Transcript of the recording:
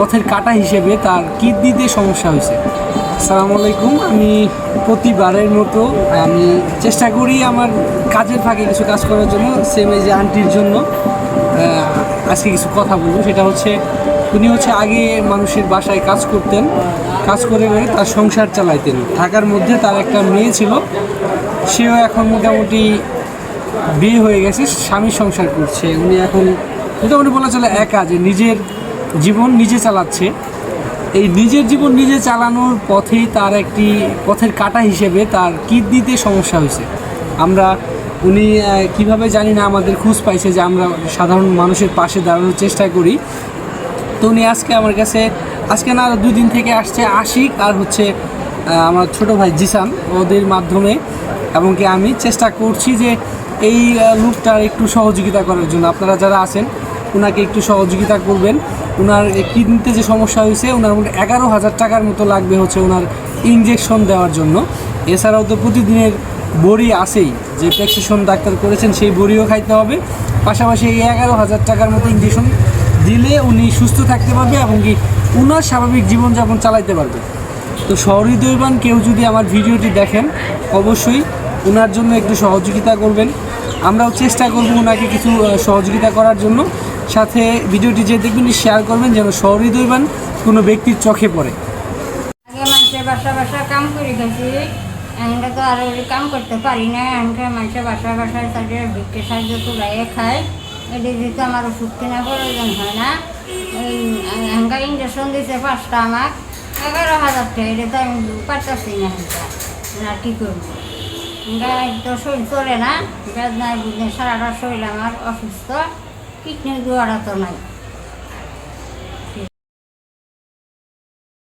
পথের কাটা হিসেবে তার কিডনিতে সমস্যা হয়েছে? আসসালামু আলাইকুম, আমি প্রতিবারের মতো আমি চেষ্টা করি আমার কাজের ফাঁকে কিছু কাজ করার জন্য সেম এই যে আন্টির জন্য আজকে কিছু কথা বলব। সেটা হচ্ছে, উনি হচ্ছে আগে মানুষের বাসায় কাজ করতেন, কাজ করে করে তার সংসার চালাইতেন। ঢাকার মধ্যে তার একটা মেয়ে ছিল, সেও এখন মোটামুটি বিয়ে হয়ে গেছে স্বামী সংসার করছে। উনি এখন মোটামুটি বলা চলে একা, যে নিজের জীবন নিজে চালাচ্ছে। এই নিজের জীবন নিজে চালানোর পথেই তার একটি পথের কাটা হিসেবে তার কিডনিতে সমস্যা হয়েছে। আমরা, উনি কীভাবে জানি না আমাদের খোঁজ পাইছে যে আমরা সাধারণ মানুষের পাশে দাঁড়ানোর চেষ্টা করি। তো উনি আজকে আমার কাছে, আজকে না, দুই দিন থেকে আসছে আশিক আর হচ্ছে আমার ছোট ভাই জিসান। ওদের মাধ্যমে, এবং কি আমি চেষ্টা করছি যে এই লোকটার একটু সহযোগিতা করার জন্য। আপনারা যারা আছেন ওনাকে একটু সহযোগিতা করবেন। ওনার কিডনিতে যে সমস্যা হয়েছে ওনার মোট এগারো হাজার টাকার মতো লাগবে হচ্ছে ওনার ইঞ্জেকশন দেওয়ার জন্য। এছাড়াও তো প্রতিদিনের বড়ি আসেই যে প্রেসক্রিপশন ডাক্তার করেছেন সেই বড়িও খাইতে হবে। পাশাপাশি এই এগারো হাজার টাকার মতো ইঞ্জেকশন দিলে উনি সুস্থ থাকতে পারবে এবং কি উনার স্বাভাবিক জীবনযাপন চালাইতে পারবে। তো সহৃদয়বান কেউ যদি আমার ভিডিওটি দেখেন, অবশ্যই ওনার জন্য একটু সহযোগিতা করবেন। আমরাও চেষ্টা করব ওনাকে কিছু সহযোগিতা করার জন্য। সাথে ভিডিওটি যে দেখবেন শেয়ার করবেন, যেন সহৃদয়বান কোনো ব্যক্তির চোখে পড়ে। কাম করে তো আর কাম করতে পারি না। তাদের আমার প্রয়োজন হয় না। ইঞ্জেকশন পাঁচটা আমার এগারো হাজার এটা তো আমি তো শরীর চলে না। সারাটা শরীর আমার অসুস্থ। কিডনির দুয়ারা তো নাই